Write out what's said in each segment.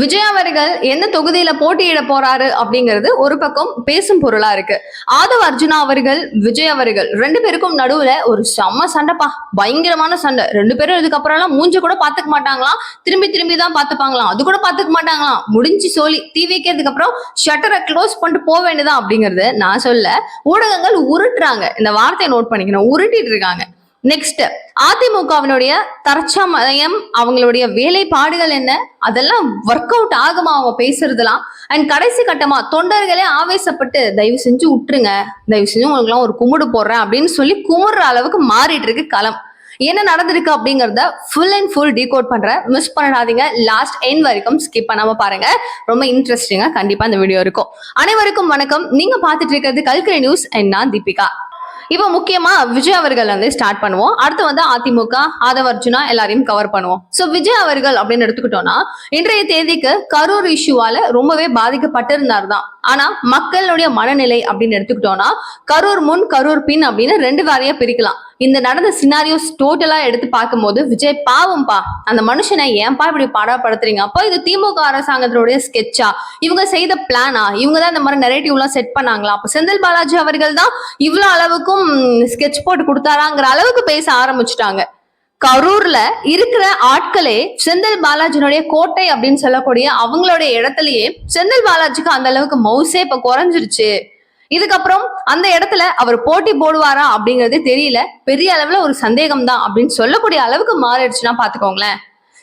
விஜய் அவர்கள் எந்த தொகுதியில போட்டியிட போறாரு அப்படிங்கிறது ஒரு பக்கம் பேசும் பொருளா இருக்கு. ஆதவ அர்ஜுனா அவர்கள் விஜய் அவர்கள் ரெண்டு பேருக்கும் நடுவுல ஒரு செம்ம சண்டைப்பா. பயங்கரமான சண்டை. ரெண்டு பேரும் இதுக்கப்புறம் எல்லாம் மூஞ்ச கூட பாத்துக்க மாட்டாங்களாம். திரும்பி திரும்பி தான் பாத்துப்பாங்களாம். அது கூட பாத்துக்க மாட்டாங்களாம். முடிஞ்சு சொல்லி தீ வைக்கிறதுக்கு அப்புறம் ஷட்டரை க்ளோஸ் பண்ணிட்டு போக வேண்டியதான் அப்படிங்கறது நான் சொல்ல. ஊடகங்கள் உருட்டுறாங்க. இந்த வார்த்தையை நோட் பண்ணிக்கணும். உருட்டிட்டு இருக்காங்க. நெக்ஸ்ட் அதிமுகவினுடைய தற்சமயம் அவங்களுடைய வேலைப்பாடுகள் என்ன? அதெல்லாம் ஒர்க் அவுட் ஆகுமா அவங்க பேசுறதுலாம் அண்ட் கடைசி கட்டமா தொண்டர்களே ஆவேசப்பட்டு தயவு செஞ்சு விட்டுருங்க தயவு செஞ்சு உங்களுக்குலாம் ஒரு கும்பிடு போடுறேன். அப்படின்னு சொல்லி குமுறுற அளவுக்கு மாறிட்டு இருக்கு களம். என்ன நடந்திருக்கு அப்படிங்கறத ஃபுல் அண்ட் ஃபுல் டீகோட் பண்றேன் மிஸ் பண்ணாதீங்க. லாஸ்ட் எண்ட் வரைக்கும் ஸ்கிப் பண்ணாம பாருங்க. ரொம்ப இன்ட்ரெஸ்டிங்கா கண்டிப்பா இந்த வீடியோ இருக்கும். அனைவருக்கும் வணக்கம். நீங்க பார்த்துட்டு இருக்கிறது கல்கரை நியூஸ் அண்ட் நான் தீபிகா. இப்போ முக்கியமா விஜய் அவர்கள் வந்து ஸ்டார்ட் பண்ணுவோம். அடுத்து வந்து அதிமுக ஆதவ அர்ஜுனா எல்லாரையும் கவர் பண்ணுவோம். சோ விஜய் அவர்கள் அப்படின்னு எடுத்துக்கிட்டோம்னா இன்றைய தேதிக்கு கரூர் இஷ்யூவால ரொம்பவே பாதிக்கப்பட்டிருந்தார் தான் ஆனா மக்களுடைய மனநிலை அப்படின்னு எடுத்துக்கிட்டோம்னா கரூர் முன் கரூர் பின் அப்படின்னு ரெண்டு வாரியா பிரிக்கலாம். இந்த நடந்த சினாரியோஸ் டோட்டலா எடுத்து பார்க்கும்போது விஜய் பாவம்பா அந்த மனுஷனை ஏன்பா இப்படி பாடப்படுத்துறீங்க? அப்போ இது திமுக அரசாங்கத்தினுடைய ஸ்கெட்சா இவங்க செய்த பிளானா இவங்க தான் இந்த மாதிரி நெரேட்டிவ் எல்லாம் செட் பண்ணாங்களா? அப்ப செந்தில் பாலாஜி அவர்கள் தான் இவ்வளவு அளவுக்கும் ஸ்கெட்ச் போட்டு கொடுத்தாராங்கிற அளவுக்கு பேச ஆரம்பிச்சுட்டாங்க. கரூர்ல இருக்கிற ஆட்களே செந்தில் பாலாஜினுடைய கோட்டை அப்படின்னு சொல்லக்கூடிய அவங்களுடைய இடத்துலயே செந்தில் பாலாஜிக்கு அந்த அளவுக்கு மவுசே இப்ப குறைஞ்சிருச்சு. இதுக்கப்புறம் அந்த இடத்துல அவர் போட்டி போடுவாரா அப்படிங்கறதே தெரியல. பெரிய அளவுல ஒரு சந்தேகம் தான் அப்படின்னு சொல்லக்கூடிய அளவுக்கு மாறிடுச்சுன்னா பாத்துக்கோங்களேன்.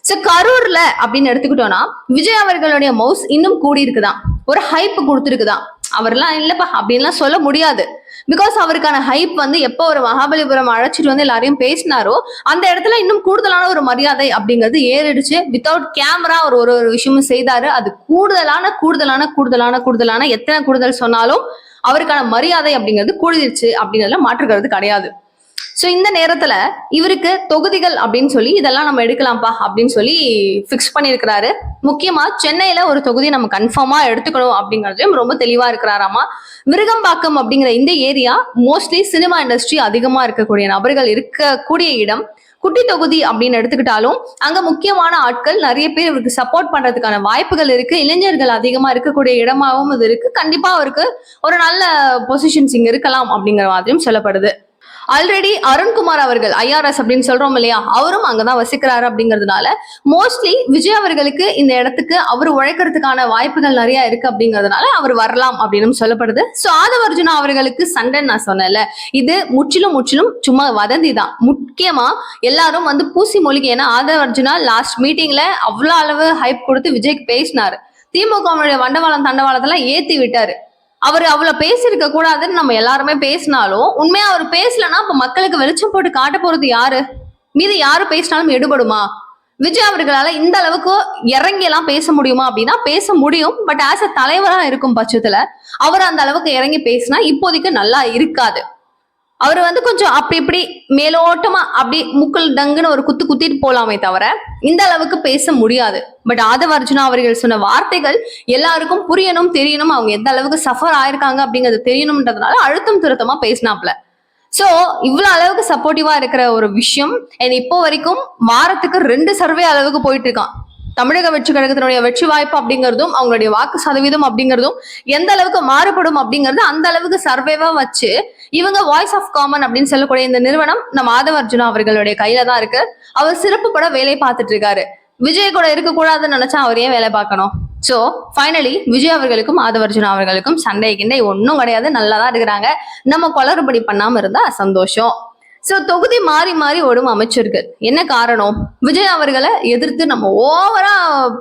சோ கரூர்ல அப்படின்னு எடுத்துக்கிட்டோம்னா விஜய் அவர்களுடைய மவுஸ் இன்னும் கூடி இருக்குதான் ஒரு ஹைப் கொடுத்துருக்குதான். அவர்லாம் இல்லப்பா அப்படின்லாம் சொல்ல முடியாது. பிகாஸ் அவருக்கான ஹைப் வந்து எப்போ ஒரு மகாபலிபுரம் அழைச்சிட்டு வந்து எல்லாரையும் பேசினாரோ அந்த இடத்துல இன்னும் கூடுதலான ஒரு மரியாதை அப்படிங்கிறது ஏறிடுச்சு. வித்தவுட் கேமரா அவர் ஒரு ஒரு விஷயமும் செய்தாரு. அது கூடுதலான கூடுதலான கூடுதலான கூடுதலான எத்தனை கூடுதல் சொன்னாலும் அவருக்கான மரியாதை அப்படிங்கிறது கூடிடுச்சு அப்படிங்கிறதுல மாற்றுக்கிறது கிடையாது. ஸோ இந்த நேரத்துல இவருக்கு தொகுதிகள் அப்படின்னு சொல்லி இதெல்லாம் நம்ம எடுக்கலாம்ப்பா அப்படின்னு சொல்லி ஃபிக்ஸ் பண்ணியிருக்கிறாரு. முக்கியமா சென்னையில ஒரு தொகுதி நம்ம கன்ஃபார்மா எடுத்துக்கணும் அப்படிங்கறதையும் ரொம்ப தெளிவா இருக்கிறாராமா. மிருகம்பாக்கம் அப்படிங்கிற இந்த ஏரியா மோஸ்ட்லி சினிமா இண்டஸ்ட்ரி அதிகமா இருக்கக்கூடிய நபர்கள் இருக்கக்கூடிய இடம். குட்டி தொகுதி அப்படின்னு எடுத்துக்கிட்டாலும் அங்க முக்கியமான ஆட்கள் நிறைய பேர் இவருக்கு சப்போர்ட் பண்றதுக்கான வாய்ப்புகள் இருக்கு. இளைஞர்கள் அதிகமா இருக்கக்கூடிய இடமாவும் இது இருக்கு. கண்டிப்பா அவருக்கு ஒரு நல்ல பொசிஷன்ஸ் இங்க இருக்கலாம் அப்படிங்கிற மாதிரியும் சொல்லப்படுது. ஆல்ரெடி அருண்குமார் அவர்கள் ஐஆர்எஸ் அப்படின்னு சொல்றோம் இல்லையா? அவரும் அங்கதான் வசிக்கிறாரு அப்படிங்கிறதுனால மோஸ்ட்லி விஜய் அவர்களுக்கு இந்த இடத்துக்கு அவர் உழைக்கிறதுக்கான வாய்ப்புகள் நிறைய இருக்கு அப்படிங்கிறதுனால அவர் வரலாம் அப்படின்னு சொல்லப்படுது. சோ ஆதவர்ஜுனா அவர்களுக்கு சண்டை நான் சொன்னேன்ல. இது முற்றிலும் முற்றிலும் சும்மா வதந்தி தான் முக்கியமா எல்லாரும் வந்து பூசி மொழிக்கு ஏன்னா ஆதவர்ஜுனா லாஸ்ட் மீட்டிங்ல அவ்வளவு அளவு ஹைப் கொடுத்து விஜய்க்கு பேசினாரு. திமுகவுடைய வண்டவாளம் தண்டவாளத்தெல்லாம் ஏத்தி விட்டாரு. அவர் அவ்வளவு பேசியிருக்க கூடாதுன்னு நம்ம எல்லாருமே பேசினாலும் உண்மையா அவர் பேசலன்னா அப்ப மக்களுக்கு வெளிச்சம் போட்டு காட்ட போறது யாரு? மீது யாரு பேசினாலும் எடுபடுமா? விஜய் அவர்களால இந்த அளவுக்கு இறங்கி எல்லாம் பேச முடியுமா அப்படின்னா பேச முடியும். பட் ஆஸ் அ தலைவரா இருக்கும் பட்சத்துல அவர் அந்த அளவுக்கு இறங்கி பேசினா இப்போதைக்கு நல்லா இருக்காது. அவர் வந்து கொஞ்சம் அப்படி இப்படி மேலோட்டமா அப்படி முக்குள் டங்குன்னு ஒரு குத்து குத்திட்டு போலாமே தவிர இந்த அளவுக்கு பேச முடியாது. பட் ஆதவர்ஜுனா அவர்கள் சொன்ன வார்த்தைகள் எல்லாருக்கும் புரியணும் தெரியணும் அவங்க எந்த அளவுக்கு சஃபர் ஆயிருக்காங்க அப்படிங்கிறது தெரியணும்ன்றதுனால அழுத்தம் திருத்தமா பேசினாப்ல சோ இவ்வளவு அளவுக்கு சப்போர்ட்டிவா இருக்கிற ஒரு விஷயம் and இப்போ வரைக்கும் வாரத்துக்கு ரெண்டு சர்வே அளவுக்கு போயிட்டு இருக்கான். தமிழக வெற்றி கழகத்தினுடைய வெற்றி வாய்ப்பு அப்படிங்கிறதும் அவங்களுடைய வாக்கு சதவீதம் அப்படிங்கிறதும் எந்த அளவுக்கு மாறுபடும் அப்படிங்கிறது அந்த அளவுக்கு சர்வேவா வச்சு இவங்க வாய்ஸ் ஆஃப் காமன் அப்படின்னு சொல்லக்கூடிய இந்த நிறுவனம் நம்ம மாதவ அர்ஜுனா அவர்களுடைய கையில தான் இருக்கு. அவர் சிறப்பு பட வேலை பார்த்துட்டு இருக்காரு. விஜய் கூட இருக்கக்கூடாதுன்னு நினைச்சா அவர் ஏன் வேலை பார்க்கணும்? சோ ஃபைனலி விஜய் அவர்களுக்கும் மாதவர்ஜுனா அவர்களுக்கும் சண்டை கிண்டை ஒன்றும் கிடையாது. நல்லா தான் இருக்கிறாங்க. நம்ம குளறுபடி பண்ணாம இருந்தா சந்தோஷம். சோ தொகுதி மாறி மாறி ஓடும் அமைச்சர்கள். என்ன காரணம்? விஜய் அவர்களை எதிர்த்து நம்ம ஓவரா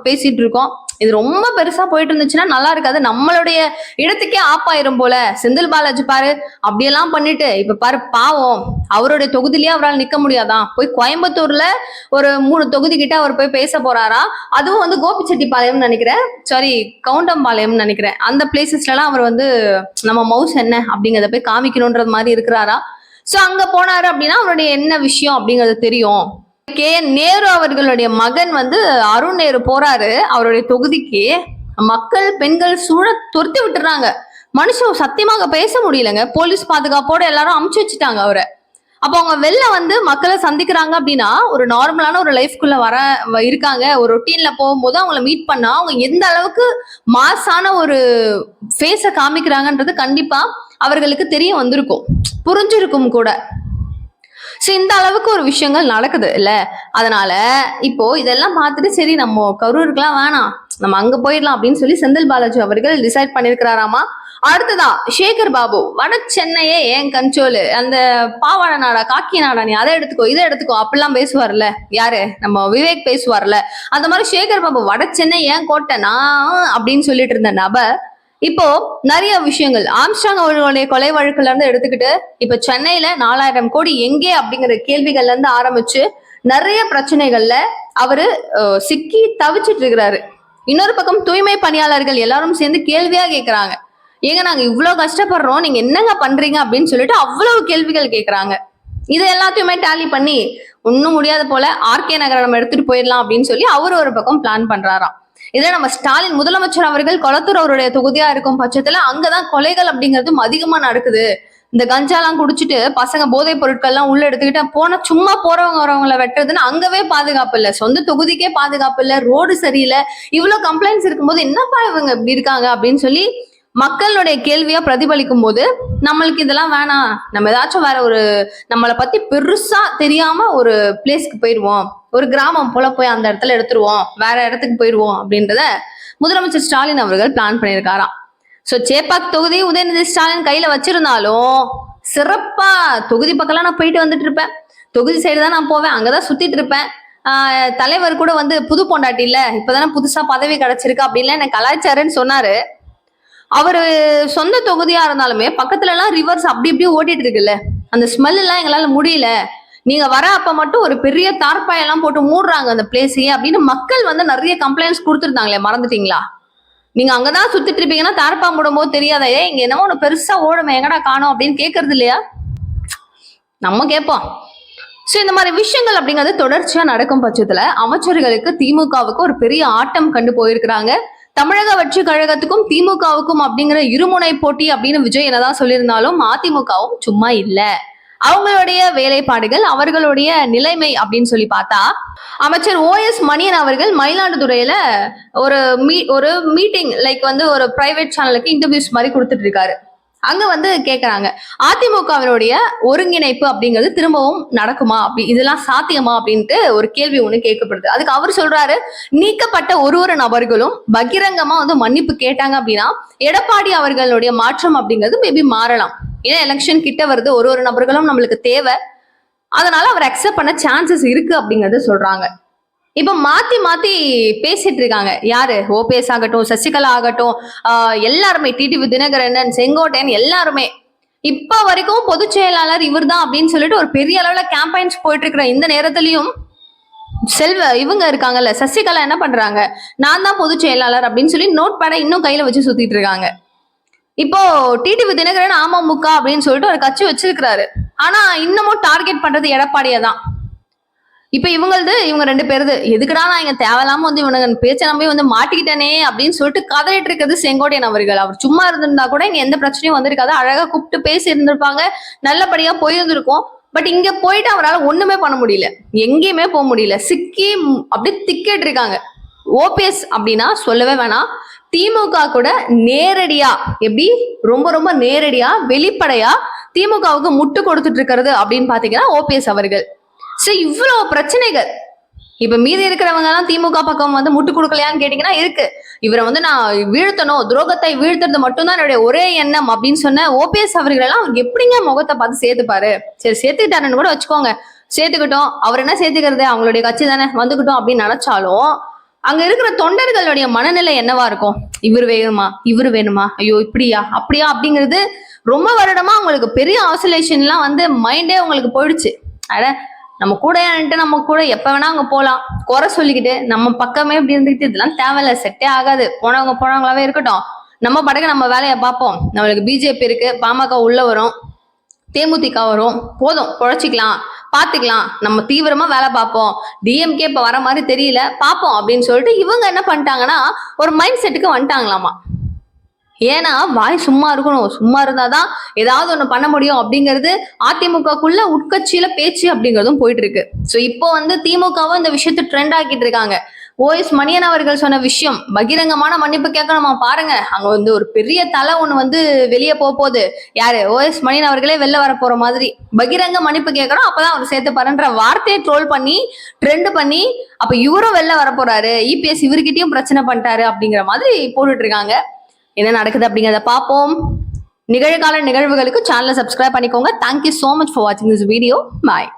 பேசிட்டு இருக்கோம். இது ரொம்ப பெருசா போயிட்டு இருந்துச்சுன்னா நல்லா இருக்காது. நம்மளுடைய இடத்துக்கே ஆப்பாயிரும் போல. செந்தில் பாலாஜி பாரு அப்படியெல்லாம் பண்ணிட்டு இப்ப பாரு பாவம். அவருடைய தொகுதியிலேயே அவரால் நிக்க முடியாதான் போய் கோயம்புத்தூர்ல ஒரு மூணு தொகுதி கிட்ட அவர் போய் பேச போறாரா? அதுவும் வந்து கோபிச்செட்டிப்பாளையம் நினைக்கிறேன். சாரி கவுண்டம்பாளையம் நினைக்கிறேன். அந்த பிளேசஸ்ல எல்லாம் அவர் வந்து நம்ம மவுஸ் என்ன அப்படிங்கறத போய் காமிக்கணும்ன்றது மாதிரி இருக்கிறாரா? ஸோ அங்கே போனாரு அப்படின்னா அவருடைய என்ன விஷயம் அப்படிங்கிறது தெரியும். கே. என் நேரு அவர்களுடைய மகன் வந்து அருண் நேரு போறாரு அவருடைய தொகுதிக்கு. மக்கள் பெண்கள் சூழ துரத்தி விட்டுறாங்க. மனுஷன் சத்தியமாக பேச முடியலங்க. போலீஸ் பாதுகாப்போட எல்லாரும் அமுச்சு வச்சுட்டாங்க அவரை. அப்போ அவங்க வெளில வந்து மக்களை சந்திக்கிறாங்க அப்படின்னா ஒரு நார்மலான ஒரு லைஃப்குள்ள வர இருக்காங்க. ஒரு ரொட்டீன்ல போகும்போது அவங்கள மீட் பண்ணா அவங்க எந்த அளவுக்கு மாசான ஒரு ஃபேஸை காமிக்கிறாங்கன்றது கண்டிப்பா அவர்களுக்கு தெரிய வந்திருக்கும். புரிஞ்சிருக்கும் கூட. ஸோ இந்த அளவுக்கு ஒரு விஷயங்கள் நடக்குது இல்ல? அதனால இப்போ இதெல்லாம் பார்த்துட்டு சரி நம்ம கரூருக்குலாம் வேணாம். நம்ம அங்க போயிடலாம் அப்படின்னு சொல்லி செந்தில் பாலாஜி அவர்கள் டிசைட் பண்ணிருக்கிறாராமா அடுத்ததா சேகர் பாபு வட சென்னையே ஏன் கண்ட்ரோல் அந்த பாவாடை நாடா காக்கி நாடா நீ அதை எடுத்துக்கோ இதை எடுத்துக்கோ அப்படிலாம் பேசுவார்ல. யாரு? நம்ம விவேக் பேசுவார்ல. அந்த மாதிரி சேகர் பாபு வட சென்னை ஏன் கோட்டை நான் அப்படின்னு சொல்லிட்டு இருந்த நபர் இப்போ நிறைய விஷயங்கள். ஆம்ஸ்டாங் அவர்களுடைய கொலை வழக்குல இருந்து எடுத்துக்கிட்டு இப்ப சென்னையில நாலாயிரம் கோடி எங்கே அப்படிங்கிற கேள்விகள்ல இருந்து ஆரம்பிச்சு நிறைய பிரச்சனைகள்ல அவரு சிக்கி தவிச்சிட்டு இருக்கிறாரு. இன்னொரு பக்கம் தூய்மை பணியாளர்கள் எல்லாரும் சேர்ந்து கேள்வியா கேக்குறாங்க. ஏங்க நாங்க இவ்வளவு கஷ்டப்படுறோம் நீங்க என்னங்க பண்றீங்க அப்படின்னு சொல்லிட்டு அவ்வளவு கேள்விகள் கேக்குறாங்க. இது எல்லாத்தையுமே டேலி பண்ணி ஒன்னும் முடியாத போல ஆர்கே நகரை நம்ம எடுத்துட்டு போயிடலாம் அப்படின்னு சொல்லி அவர் ஒரு பக்கம் பிளான் பண்றாராம். இதே நம்ம ஸ்டாலின் முதலமைச்சர் அவர்கள் கொளத்தூர் அவருடைய தொகுதியா இருக்கும் பட்சத்துல அங்கதான் கொலைகள் அப்படிங்கிறதும் அதிகமா நடக்குது. இந்த கஞ்சாலாம் குடிச்சிட்டு பசங்க போதைப் பொருட்கள்லாம் உள்ள எடுத்துக்கிட்டு போனா சும்மா போறவங்க வரவங்கள வெட்டுறதுன்னு அங்கவே பாதுகாப்பு இல்ல. சொந்த தொகுதிக்கே பாதுகாப்பு இல்ல. ரோடு சரியில்லை. இவ்வளவு கம்ப்ளைண்ட்ஸ் இருக்கும்போது என்னப்பா இவங்க இப்படி இருக்காங்க அப்படின்னு சொல்லி மக்களுடைய கேள்வியா பிரதிபலிக்கும் போது நம்மளுக்கு இதெல்லாம் வேணாம் நம்ம ஏதாச்சும் வேற ஒரு நம்மளை பத்தி பெருசா தெரியாம ஒரு பிளேஸ்க்கு போயிடுவோம். ஒரு கிராமம் போல போய் அந்த இடத்துல எடுத்துருவோம். வேற இடத்துக்கு போயிடுவோம் அப்படின்றத முதலமைச்சர் ஸ்டாலின் அவர்கள் பிளான் பண்ணியிருக்காராம். ஸோ சேப்பாக் தொகுதி உதயநிதி ஸ்டாலின் கையில வச்சிருந்தாலும் சிறப்பா தொகுதி பக்கம்லாம் நான் போயிட்டு வந்துட்டு இருப்பேன். தொகுதி சைடு தான் நான் போவேன். அங்கதான் சுத்திட்டு இருப்பேன். தலைவர் கூட வந்து புது பொண்டாட்டி இல்ல. இப்பதானே புதுசா பதவி கிடைச்சிருக்கு அப்படின்னு என்ன கலாச்சாரன்னு சொன்னாரு. அவர் சொந்த தொகுதியா இருந்தாலுமே பக்கத்துல எல்லாம் ரிவர்ஸ் அப்படி இப்படி ஓட்டிட்டு இருக்குல்ல. அந்த ஸ்மெல் எல்லாம் எங்களால முடியல. நீங்க வர அப்ப மட்டும் ஒரு பெரிய தார்ப்பாயெல்லாம் போட்டு மூடுறாங்க அந்த பிளேஸையே அப்படின்னு மக்கள் வந்து நிறைய கம்ப்ளைண்ட்ஸ் கொடுத்துருந்தாங்களே மறந்துட்டீங்களா? நீங்க அங்கதான் சுத்திட்டு இருப்பீங்கன்னா தார்ப்பா மூடும் போது தெரியாதா? ஏ இங்க என்னமோ ஒன்று பெருசா ஓடுமே எங்கடா காணும் அப்படின்னு கேக்குறது இல்லையா? நம்ம கேட்போம். ஸோ இந்த மாதிரி விஷயங்கள் அப்படிங்கிறது தொடர்ச்சியா நடக்கும் பட்சத்துல அமைச்சர்களுக்கு திமுகவுக்கு ஒரு பெரிய ஆட்டம் கண்டு போயிருக்கிறாங்க. தமிழக வெற்றி கழகத்துக்கும் திமுகவுக்கும் அப்படிங்கிற இருமுனை போட்டி அப்படின்னு விஜய் என்னதான் சொல்லியிருந்தாலும் அதிமுகவும் சும்மா இல்ல. அவங்களுடைய வேலைப்பாடுகள் அவர்களுடைய நிலைமை அப்படின்னு சொல்லி பார்த்தா அமைச்சர் ஓஎஸ் மணியன் அவர்கள் மயிலாடுதுறையில ஒரு மீ ஒரு மீட்டிங் லைக் வந்து ஒரு பிரைவேட் சேனலுக்கு இன்டர்வியூஸ் மாதிரி கொடுத்துட்டு இருக்காரு. அங்க வந்து கேக்குறாங்க. அதிமுகவினுடைய ஒருங்கிணைப்பு அப்படிங்கிறது திரும்பவும் நடக்குமா? அப்படி இதெல்லாம் சாத்தியமா? அப்படின்ட்டு ஒரு கேள்வி ஒண்ணு கேட்கப்படுது. அதுக்கு அவர் சொல்றாரு நீக்கப்பட்ட ஒரு ஒரு நபர்களும் பகிரங்கமா வந்து மன்னிப்பு கேட்டாங்க அப்படின்னா எடப்பாடி அவர்களுடைய மாற்றம் அப்படிங்கிறது மேபி மாறலாம். ஏன்னா எலெக்ஷன் கிட்ட வருது ஒரு ஒரு நபர்களும் நம்மளுக்கு தேவை. அதனால அவர் அக்செப்ட் பண்ண சான்சஸ் இருக்கு அப்படிங்கறத சொல்றாங்க. இப்ப மாத்தி மாத்தி பேசிட்டு இருக்காங்க. யாரு? ஓபிஎஸ் ஆகட்டும் சசிகலா ஆகட்டும் ஆஹ் எல்லாருமே டிடிவி தினகரன் செங்கோட்டையன் எல்லாருமே. இப்ப வரைக்கும் பொதுச் செயலாளர் இவர்தான் அப்படின்னு சொல்லிட்டு ஒரு பெரிய அளவுல கேம்பெயின்ஸ் போயிட்டு இருக்கிற இந்த நேரத்திலயும் செல்வ இவங்க இருக்காங்கல்ல சசிகலா என்ன பண்றாங்க? நான் தான் பொதுச் செயலாளர் அப்படின்னு சொல்லி நோட் பேடை இன்னும் கையில வச்சு சுத்திட்டு இருக்காங்க. இப்போ டிடிவி தினகரன் அமமுக அப்படின்னு சொல்லிட்டு ஒரு கட்சி வச்சிருக்கிறாரு. ஆனா இன்னமும் டார்கெட் பண்றது எடப்பாடியை தான் இப்ப இவங்களது இவங்க ரெண்டு பேருது. எதுக்குடா நான் இங்க தேவையில்லாம வந்து இவனுங்க பேச்ச நம்பி வந்து மாட்டிக்கிட்டேனே அப்படின்னு சொல்லிட்டு கதறிட்டு இருக்கிறது செங்கோட்டையன் அவர்கள். அவர் சும்மா இருந்திருந்தா கூட இங்க எந்த பிரச்சனையும் வந்திருக்காது. அழகா கூப்பிட்டு பேசி இருந்திருப்பாங்க நல்லபடியா போயிருந்திருக்கும். பட் இங்க போயிட்டு அவரால் ஒண்ணுமே பண்ண முடியல. எங்கேயுமே போக முடியல. சிக்கி அப்படியே திக்கிட்டு இருக்காங்க ஓபிஎஸ் அப்படின்னா சொல்லவே வேணாம். திமுக கூட நேரடியா எப்படி? ரொம்ப ரொம்ப நேரடியா வெளிப்படையா திமுகவுக்கு முட்டு கொடுத்துட்டு இருக்கிறது அப்படின்னு பாத்தீங்கன்னா ஓபிஎஸ் அவர்கள். சோ இவ்வளவு பிரச்சனைகள். இப்ப மீதி இருக்கிறவங்க எல்லாம் திமுக பக்கம் வந்து முட்டு கொடுக்கலையான்னு கேட்டீங்கன்னா இருக்கு. இவரை வந்து நான் வீழ்த்தணும் துரோகத்தை வீழ்த்துறது மட்டும்தான் என்னுடைய ஒரே எண்ணம் அப்படின்னு சொன்ன ஓபிஎஸ் அவர்கள் எல்லாம் அவருக்கு எப்படிங்க முகத்தை பார்த்து சேர்த்துப்பாரு? சரி சேர்த்துக்கிட்டாருன்னு கூட வச்சுக்கோங்க. சேர்த்துக்கிட்டோம். அவர் என்ன சேர்த்துக்கிறது? அவங்களுடைய கட்சி தானே. வந்துக்கிட்டோம் அப்படின்னு நினைச்சாலும் அங்க இருக்கிற தொண்டர்களுடைய மனநிலை என்னவா இருக்கும்? இவர் வேணுமா? இவர் வேணுமா? ஐயோ இப்படியா? அப்படியா? அப்படிங்கிறது ரொம்ப வருடமா அவங்களுக்கு பெரிய ஆசோலேஷன்லாம் வந்து மைண்டே உங்களுக்கு போயிடுச்சு. அட நம்ம கூட நம்ம கூட எப்ப வேணா அங்க போலாம். குறை சொல்லிக்கிட்டு நம்ம பக்கமே இப்படி இருந்துக்கிட்டு இதெல்லாம் தேவையில்ல. செட்டே ஆகாது. போனவங்க போனவங்களாவே இருக்கட்டும். நம்ம படகு நம்ம வேலையை பார்ப்போம். நம்மளுக்கு பிஜேபி இருக்கு. பாமக உள்ள வரும். தேமுதிக வரும். போதும். குழைச்சிக்கலாம் பாத்துக்கலாம் நம்ம தீவிரமா வேலை பார்ப்போம். டிஎம்கே இப்ப வர மாதிரி தெரியல. பார்ப்போம் அப்படின்னு சொல்லிட்டு இவங்க என்ன பண்ணிட்டாங்கன்னா ஒரு மைண்ட் செட்டுக்கு வந்துட்டாங்களாமா. ஏன்னா வாய் சும்மா இருக்கணும். சும்மா இருந்தாதான் ஏதாவது ஒண்ணு பண்ண முடியும் அப்படிங்கிறது அதிமுகக்குள்ள உட்கட்சியில பேச்சு அப்படிங்கிறதும் போயிட்டு இருக்கு சோ இப்போ வந்து திமுகவும் இந்த விஷயத்தை ட்ரெண்ட் ஆக்கிட்டு இருக்காங்க. ஓஎஸ் மணியன் அவர்கள் சொன்ன விஷயம் பகிரங்கமான மன்னிப்பு கேட்கணுமா? பாருங்க. அங்க வந்து ஒரு பெரிய தலை ஒண்ணு வந்து வெளியே போக போகுது. யாரு? ஓஎஸ் மணியன் அவர்களே வெளில வர போற மாதிரி. பகிரங்க மன்னிப்பு கேட்கணும். அப்பதான் அவர் சேர்த்து பாருன்ற வார்த்தையை ட்ரோல் பண்ணி ட்ரெண்ட் பண்ணி அப்ப இவரும் வெளில வர போறாரு. இபிஎஸ் இவர்கிட்டயும் பிரச்சனை பண்ணிட்டாரு அப்படிங்கிற மாதிரி போட்டுட்டு இருக்காங்க. என்ன நடக்குது அப்படிங்கிறத பார்ப்போம். நிகழ்கால நிகழ்வுகளுக்கு சேனலை சப்ஸ்கிரைப் பண்ணிக்கோங்க. Thank you so much for வாட்சிங் திஸ் வீடியோ பாய்